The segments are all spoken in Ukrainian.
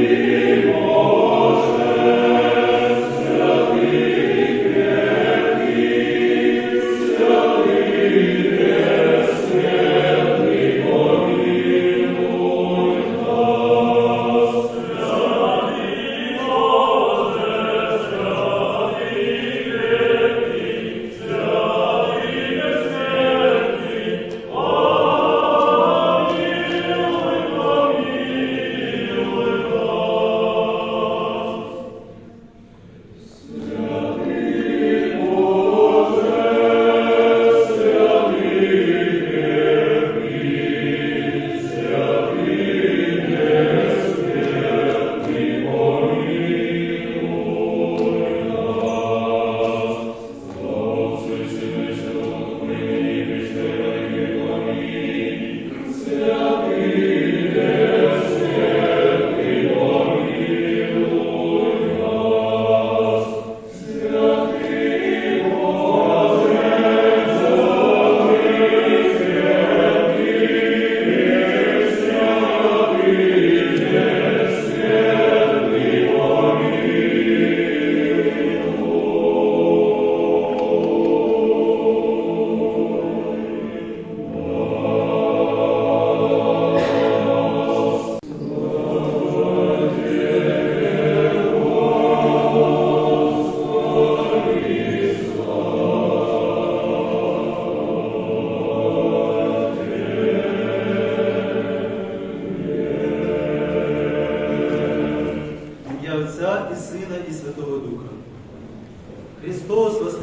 Ім'я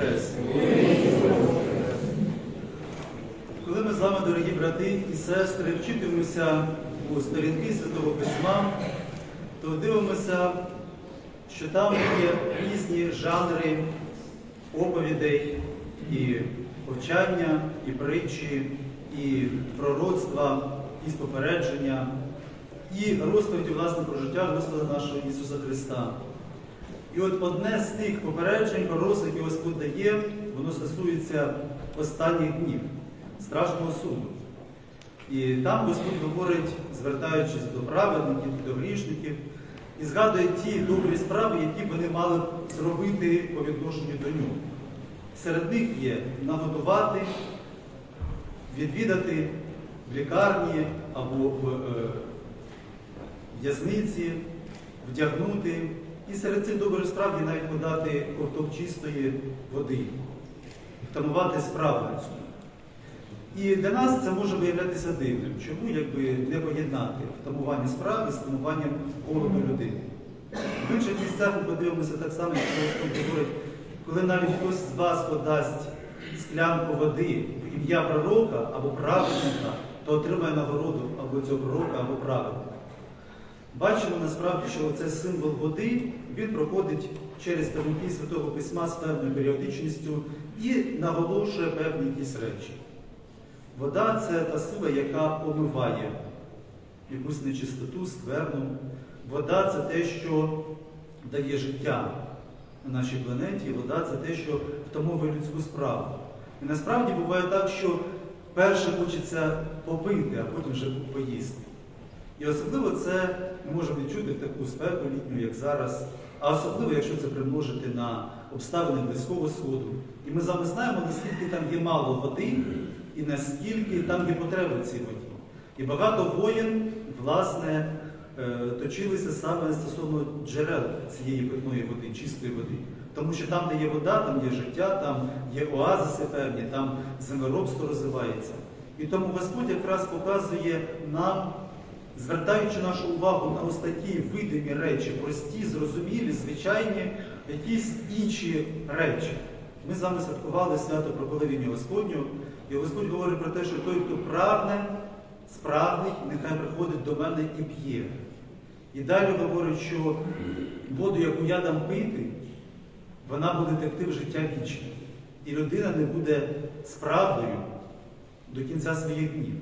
Христос Коли ми з вами, дорогі брати і сестри, вчитимемося у сторінки Святого Письма, то дивимося, що там є різні жанри оповідей і повчання, і притчі, і пророцтва, і попередження, і розповіді, власне, про життя Господа нашого Ісуса Христа. І от одне з тих попереджень, пророцтв, які Господь дає, воно стосується останніх днів, страшного суду. І там Господь говорить, звертаючись до праведників, до грішників, і згадує ті добрі справи, які вони мали зробити по відношенню до нього. Серед них є нагодувати, відвідати в лікарні або в е, в'язниці, вдягнути. І серед цих добрих справ є навіть подати ковток чистої води, втамувати справу. І для нас це може виявлятися дивним. Чому якби не поєднати втамування справи з втамуванням голоду людини? В інших місцях ми подивимося так само, Господь говорить, коли навіть хтось з вас подасть склянку води в ім'я пророка або праведника, то отримає нагороду або цього пророка, або праведника. Бачимо насправді, що цей символ води він проходить через сторінки Святого Письма з певною періодичністю і наголошує певні якісь речі. Вода це та сила, яка помиває якусь нечистоту, скверну. Вода це те, що дає життя на нашій планеті. Вода це те, що втамовує людську справу. І насправді буває так, що перше хочеться попити, а потім вже поїсти. І особливо це ми можемо відчути в таку спеку літню, як зараз, а особливо, якщо це примножити на обставини Близького Сходу. І ми з вами знаємо, наскільки там є мало води і наскільки там є потреби цій воді. І багато воєн, власне, е, точилися саме стосовно джерел цієї питної води, чистої води. Тому що там, де є вода, там є життя, там є оазиси певні, там землеробство розвивається. І тому Господь якраз показує нам, звертаючи нашу увагу на ось такі видимі речі, прості, зрозумілі, звичайні, якісь інші речі. Ми з вами святкували свято про коливіння Господню, і Господь говорить про те, що той, хто прагне, справний, нехай приходить до мене і п'є. І далі говорить, що воду, яку я дам пити, вона буде текти в життя вічне. І людина не буде справдою до кінця своїх днів.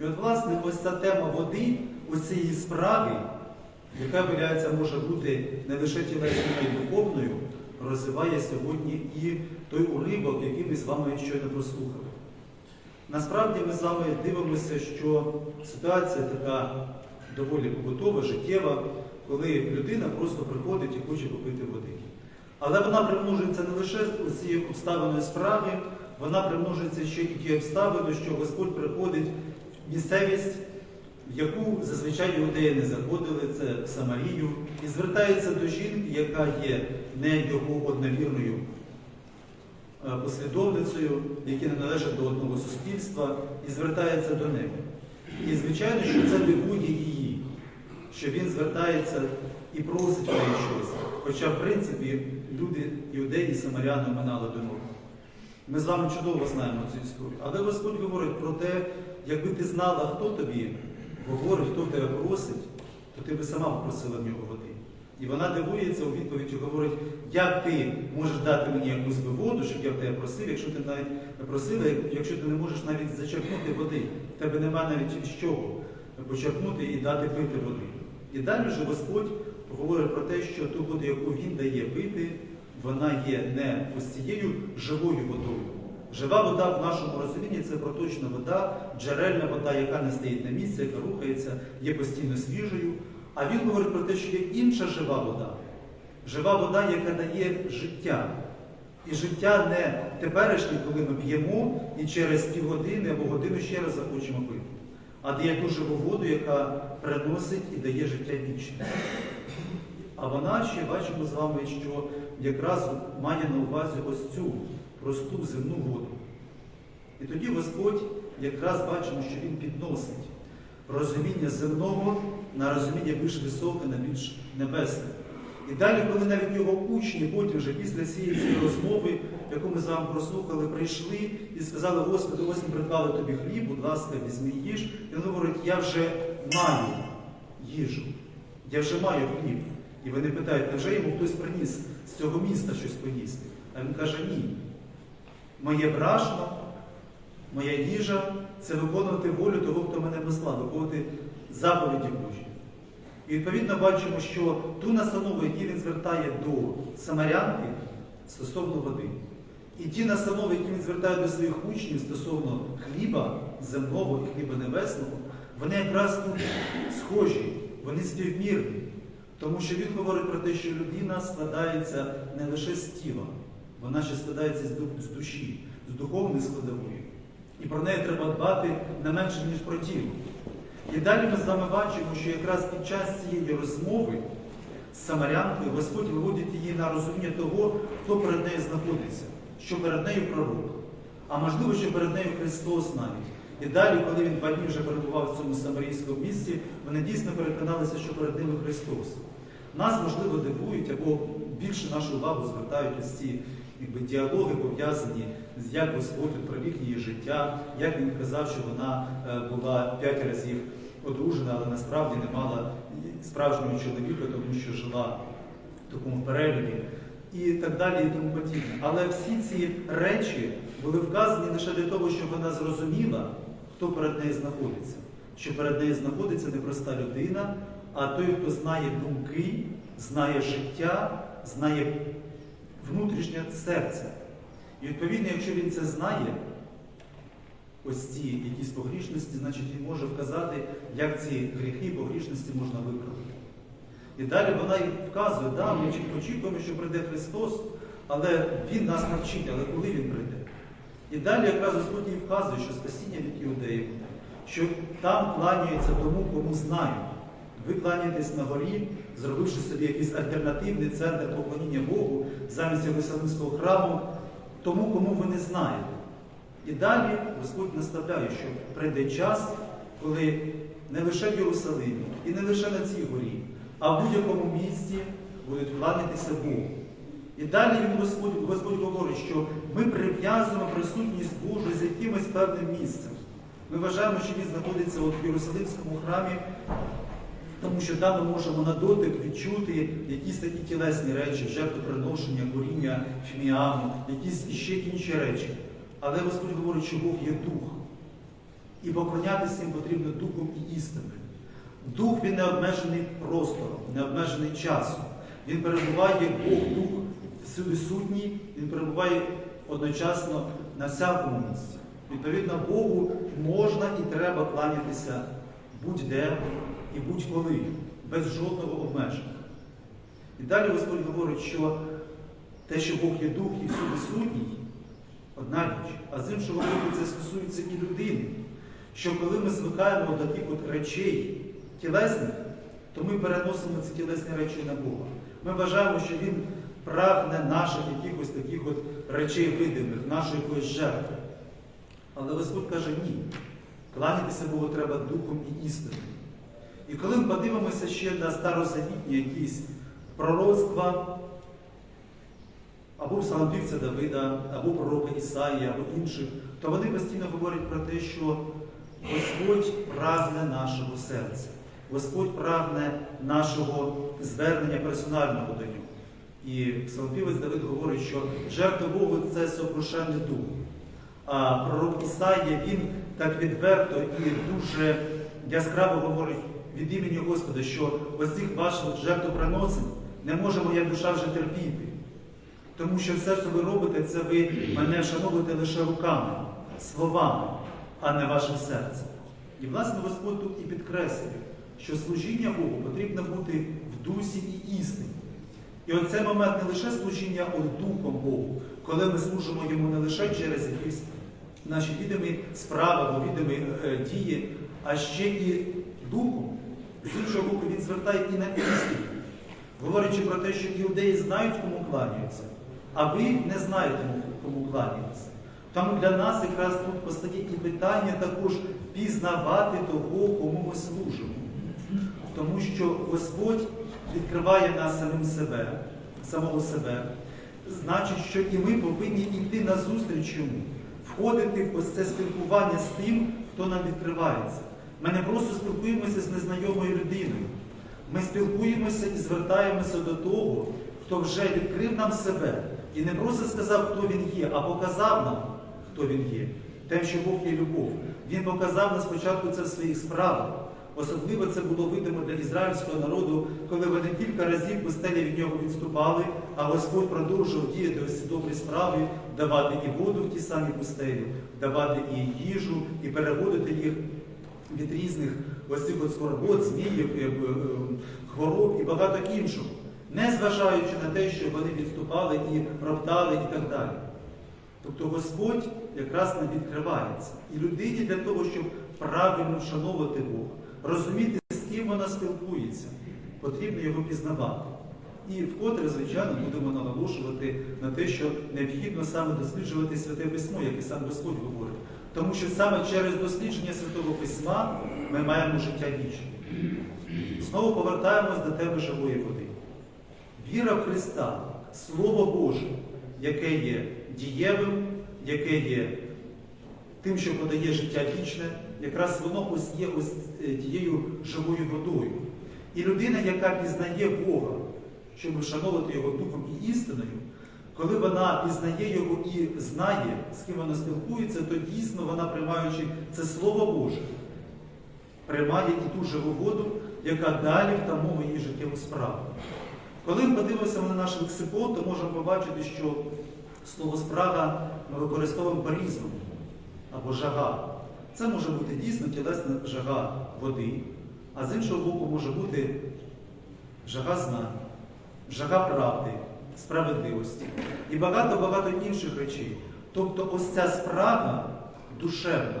І от, власне, ось ця тема води, ось цієї справи, яка, виявляється, може бути не лише тілесною, а й духовною, розвиває сьогодні і той уривок, який ми з вами щойно прослухали. Насправді ми з вами дивимося, що ситуація така доволі побутова, життєва, коли людина просто приходить і хоче попити води. Але вона примножується не лише з цією обставиною справи, вона примножується ще і ті обставини, що Господь приходить місцевість, в яку зазвичай іудеї не заходили, це Самарію, і звертається до жінки, яка є не його одновірною е, послідовницею, які не належать до одного суспільства, і звертається до неї. І звичайно, що це дивує її, що він звертається і просить в неї щось. Хоча, в принципі, люди, іудеї самаряни минали до нього. Ми з вами чудово знаємо цю історію. Але Господь говорить про те, якби ти знала, хто тобі говорить, хто тебе просить, то ти би сама попросила в нього води. І вона дивується у відповіді, говорить, як ти можеш дати мені якусь воду, щоб я в тебе просив, якщо ти навіть не просила, якщо ти не можеш навіть зачерпнути води, в тебе немає навіть з чого почерпнути і дати пити води. І далі вже Господь говорить про те, що ту воду, яку він дає пити, вона є не ось живою водою. Жива вода в нашому розумінні це проточна вода, джерельна вода, яка не стоїть на місці, яка рухається, є постійно свіжою. А він говорить про те, що є інша жива вода. Жива вода, яка дає життя. І життя не теперішнє, коли ми п'ємо і через півгодини або годину ще раз захочемо пити, а дає ту живу воду, яка приносить і дає життя вічне. А вона ще бачимо з вами, що якраз має на увазі ось цю просту земну воду. І тоді Господь якраз бачимо, що Він підносить розуміння земного на розуміння більш високе, на більш небесне. І далі, коли навіть його учні, потім вже після цієї розмови, яку ми з вами прослухали, прийшли і сказали, Господи, ось ми придбали тобі хліб, будь ласка, візьми їж. І він говорить, я вже маю їжу, я вже маю хліб. І вони питають, невже йому хтось приніс з цього міста щось поїсти? А він каже, ні. Моє брашно, моя їжа це виконувати волю того, хто мене послав, виконувати заповіді Божі. І відповідно бачимо, що ту настанову, яку він звертає до самарянки стосовно води, і ті настанови, які він звертає до своїх учнів стосовно хліба земного і хліба небесного, вони якраз тут схожі, вони співмірні. Тому що він говорить про те, що людина складається не лише з тіла, вона ще складається з ду- з душі, з духовної складової. І про неї треба дбати не менше, ніж про тіло. І далі ми з вами бачимо, що якраз під час цієї розмови з самарянкою Господь виводить її на розуміння того, хто перед нею знаходиться, що перед нею пророк, а можливо, що перед нею Христос навіть. І далі, коли він два дні вже перебував в цьому самарійському місці, вони дійсно переконалися, що перед ними Христос. Нас, можливо, дивують або більше нашу увагу звертають ось ці якби, діалоги пов'язані з як Господь провів її життя, як він казав, що вона е, була п'ять разів одружена, але насправді не мала справжнього чоловіка, тому що жила в такому перелігі. І так далі, і тому подібне. Але всі ці речі були вказані лише для того, щоб вона зрозуміла, хто перед нею знаходиться. Що перед нею знаходиться не проста людина, а той, хто знає думки, знає життя, знає внутрішнє серце. І відповідно, якщо він це знає, ось ці якісь погрішності, значить він може вказати, як ці гріхи і погрішності можна виправити. І далі вона вказує, да, ми очікуємо, що прийде Христос, але Він нас навчить, але коли Він прийде? І далі якраз Господь їй вказує, що спасіння від іудеїв, що там кланяються тому, кому знають. Ви кланяєтесь на горі, зробивши собі якийсь альтернативний центр поклоніння Богу замість Єрусалимського храму, тому, кому ви не знаєте. І далі Господь наставляє, що прийде час, коли не лише в Єрусалимі, і не лише на цій горі, а в будь-якому місці будуть кланятися Богу. І далі він Господь, Господь говорить, що ми прив'язуємо присутність Божу з якимось певним місцем. Ми вважаємо, що він знаходиться от в Єрусалимському храмі, тому що там ми можемо на дотик відчути якісь такі тілесні речі, жертвоприношення, коріння, фіміаму, якісь іще інші речі. Але Господь говорить, що Бог є дух. І поклонятися їм потрібно духом і істиною. Дух він не обмежений простором, не обмежений часом. Він перебуває Бог, Дух всюди він перебуває одночасно на всякому місці. Відповідно, Богу можна і треба кланятися будь-де і будь-коли. без жодного обмеження. І далі Господь говорить, що те, що Бог є дух і всюди сутній, одна річ, а з іншого боку, це стосується і людини. Що коли ми звикаємо до таких от речей тілесних, то ми переносимо ці тілесні речі на Бога. Ми вважаємо, що Він прагне наших якихось таких от речей видимих, нашої якоїсь жертви. Але Господь каже ні. Кланятися Богу треба духом і істиною. І коли ми подивимося ще на старозавітні якісь пророцтва, або псалмопівця Давида, або пророка Ісаїя, або інших, то вони постійно говорять про те, що Господь прагне нашого серця, Господь прагне нашого звернення персонального до нього. І псалмопівець Давид говорить, що жертва Богу це сокрушений дух. А пророк Ісаїя, він так відверто і дуже яскраво говорить від імені Господа, що ось цих ваших жертвоприносин не може моя душа вже терпіти. Тому що все, що ви робите, це ви мене вшановуєте лише руками, словами, а не вашим серцем. І, власне, Господь тут і підкреслює, що служіння Богу потрібно бути в дусі і істині. І оцей момент не лише служіння Духом Богу, коли ми служимо йому не лише через якісь наші відомі справи або відомі е, дії, а ще і Духом. З іншого боку, він звертає і на істину, говорячи про те, що іудеї знають, кому кланяються, а ви не знаєте, кому кланяються. Тому для нас якраз тут постає і питання також пізнавати того, кому ми служимо. Тому що Господь відкриває нас самим себе, самого себе. Значить, що і ми повинні йти на зустріч йому, входити в ось це спілкування з тим, хто нам відкривається. Ми не просто спілкуємося з незнайомою людиною. Ми спілкуємося і звертаємося до того, хто вже відкрив нам себе і не просто сказав, хто він є, а показав нам, хто він є. Тим, що Бог є любов. Він показав нам спочатку це в своїх справах. Особливо це було видимо для ізраїльського народу, коли вони кілька разів пустелі від нього відступали, а Господь продовжував діяти ось добрі справи, давати і воду в ті самі пустелі, давати і їжу, і переводити їх від різних ось цих от скорбот, зміїв, е, е, хвороб і багато іншого, не зважаючи на те, що вони відступали і роптали і так далі. Тобто Господь якраз не відкривається. І людині для того, щоб правильно вшановувати Бога, розуміти, з ким вона спілкується, потрібно його пізнавати. І вкотре, звичайно, будемо наголошувати на те, що необхідно саме досліджувати Святе Письмо, як і сам Господь говорить. Тому що саме через дослідження Святого Письма ми маємо життя вічне. Знову повертаємось до теми живої води. Віра в Христа, Слово Боже, яке є дієвим, яке є тим, що подає життя вічне, якраз воно ось є ось е, тією живою водою. І людина, яка пізнає Бога, щоб вшановувати його духом і істиною, коли вона пізнає його і знає, з ким вона спілкується, то дійсно вона, приймаючи це Слово Боже, приймає і ту живу воду, яка далі втамовує її життєву справу. Коли ми подивимося на наш лексикон, то можемо побачити, що слово спрага ми використовуємо по-різному або жага. Це може бути дійсно тілесна жага води, а з іншого боку може бути жага знань, жага правди, справедливості і багато-багато інших речей. Тобто ось ця спрага душевна,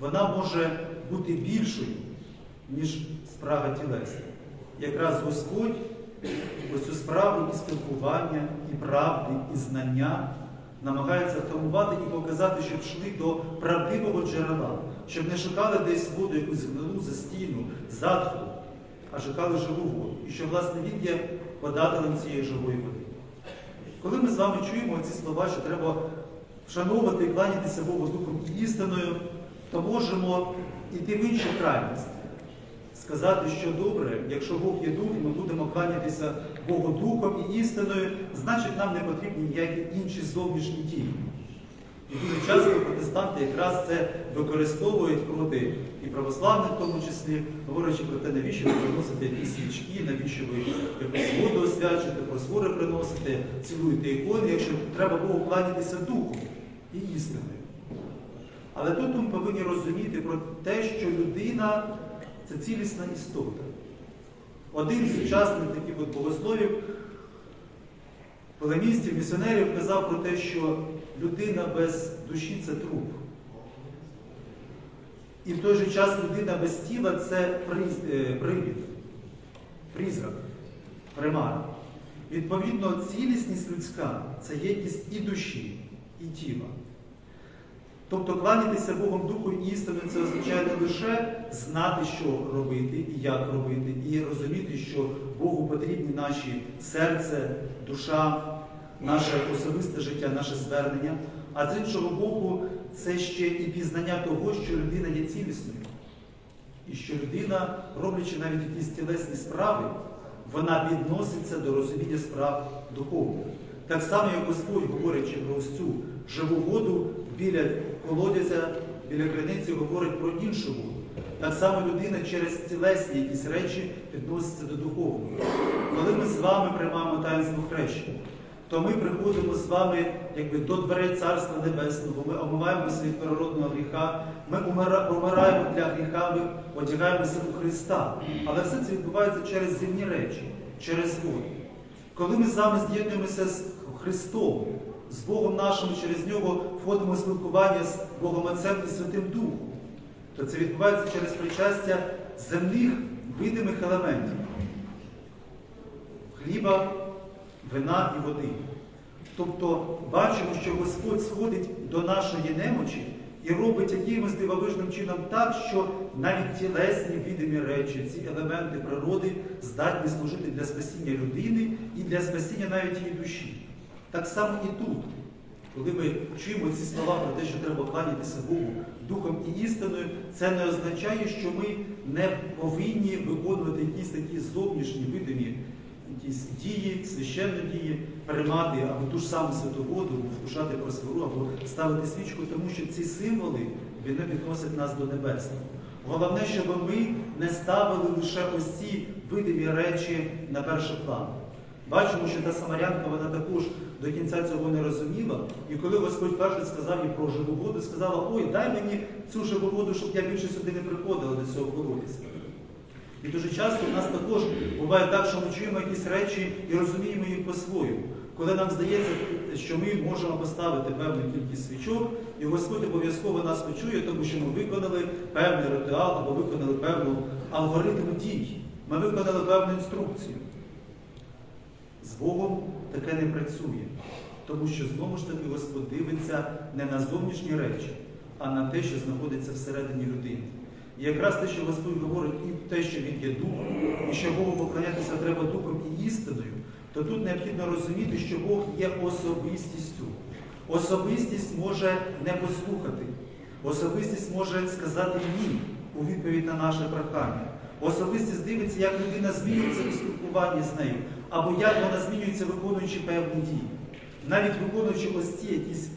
вона може бути більшою, ніж спрага тілесна. Якраз Господь ось цю справу і спілкування, і правди, і знання намагається втамувати і показати, щоб йшли до правдивого джерела, щоб не шукали десь воду якусь гнилу, застійну, затхлу, а шукали живу воду. І що, власне, він є подателем цієї живої води. Коли ми з вами чуємо ці слова, що треба вшановувати і кланятися Богу духом істиною, то можемо йти в іншу крайність. Сказати, що добре, якщо Бог є дух, і ми будемо кланятися Богу духом і істиною, значить нам не потрібні ніякі інші зовнішні дії. І дуже часто протестанти якраз це використовують проти і православних, в тому числі, говорячи про те, навіщо ви приносите якісь свічки, навіщо ви якусь воду освячуєте, просвори приносите, цілуєте ікони, якщо треба Богу кланятися духом і істиною. Але тут ми повинні розуміти про те, що людина це цілісна істота. Один з сучасних таких от богословів, полемістів, місіонерів казав про те, що людина без душі це труп. І в той же час людина без тіла це е, привід, призрак, примара. Відповідно, цілісність людська це єдність і душі, і тіла. Тобто кланятися Богом Духу і істиною це означає не лише знати, що робити і як робити, і розуміти, що Богу потрібні наші серце, душа, наше особисте життя, наше звернення. А з іншого боку, це ще і пізнання того, що людина є цілісною. І що людина, роблячи навіть якісь тілесні справи, вона відноситься до розуміння справ духовних. Так само, як Господь, говорячи про ось цю живу воду біля колодязя, біля криниці, говорить про іншу воду. Так само людина через тілесні якісь речі відноситься до духовного. Коли ми з вами приймаємо таїнство хрещення, то ми приходимо з вами якби, до дверей Царства Небесного, ми омиваємося від первородного гріха, ми умира- помираємо для гріха, ми одягаємося у Христа. Але все це відбувається через земні речі, через воду. Коли ми з вами з'єднуємося з Христом, з Богом нашим, через нього входимо в спілкування з Богом Отцем і Святим Духом, то це відбувається через причастя земних видимих елементів хліба, вина і води. Тобто бачимо, що Господь сходить до нашої немочі і робить якимось дивовижним чином так, що навіть тілесні видимі речі, ці елементи природи здатні служити для спасіння людини і для спасіння навіть її душі. Так само і тут. Коли ми чуємо ці слова про те, що треба кланятися Богу духом і істиною, це не означає, що ми не повинні виконувати якісь такі зовнішні видимі якісь дії, священні дії, приймати або ту ж саму святу воду, вкушати просвору, або ставити свічку, тому що ці символи вони відносять нас до небесного. Головне, щоб ми не ставили лише ось ці видимі речі на перший план. Бачимо, що та самарянка вона також до кінця цього не розуміла. І коли Господь перший сказав їй про живу воду, сказала, ой, дай мені цю живу воду, щоб я більше сюди не приходила до цього колодязя. І дуже часто в нас також буває так, що ми чуємо якісь речі і розуміємо їх по-своєму. Коли нам здається, що ми можемо поставити певну кількість свічок, і Господь обов'язково нас почує, тому що ми виконали певний ритуал або виконали певну алгоритм дій. Ми виконали певну інструкцію. Богом таке не працює, тому що знову ж таки Господь дивиться не на зовнішні речі, а на те, що знаходиться всередині людини. І якраз те, що Господь говорить, і те, що Він є духом, і що Богу поклонятися треба духом і істиною, то тут необхідно розуміти, що Бог є особистістю. Особистість може не послухати, особистість може сказати ні у відповідь на наше прохання. Особистість дивиться, як людина змінюється у спілкуванні з нею, або як вона змінюється, виконуючи певні дії. Навіть виконуючи ось ці якісь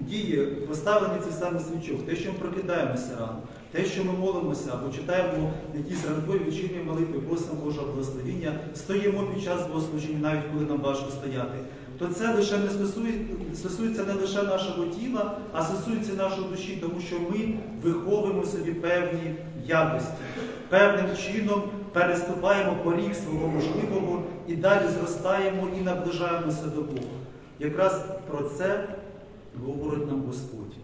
дії, поставлені цих самих свічок, те, що ми прокидаємося рано, те, що ми молимося, або читаємо якісь ранкові вечірні молитви, просимо Божого благословіння, стоїмо під час богослужіння, навіть коли нам важко стояти, то це лише не стосується, стосується не лише нашого тіла, а стосується нашої душі, тому що ми виховуємо собі певні якості, певним чином переступаємо поріг свого можливого і далі зростаємо і наближаємося до Бога. Якраз про це говорить нам Господь.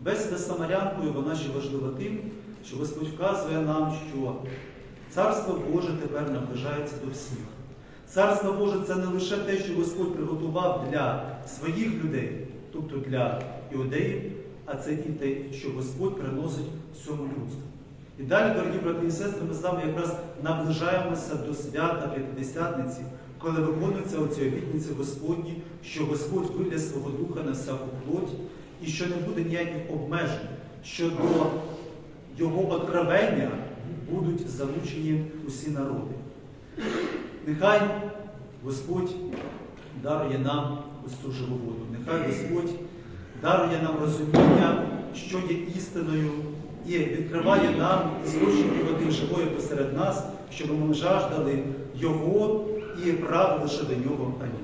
Бесіда з Самарянкою вона ще важлива тим, що Господь вказує нам, що Царство Боже тепер наближається до всіх. Царство Боже це не лише те, що Господь приготував для своїх людей, тобто для іудеїв, а це і те, що Господь приносить всьому людству. І далі, дорогі брати і сестри, ми з вами якраз наближаємося до свята П'ятидесятниці, коли виконується оці обітниці Господні, що Господь вийде свого духа на всяку плоть, і що не буде ніяких обмежень, що до Його откровення будуть залучені усі народи. Нехай Господь дарує нам ось цю живу воду. Нехай Господь дарує нам розуміння, що є істиною, і відкриває нам злочинні води живої посеред нас, щоб ми жаждали Його і правили лише до нього. Амінь.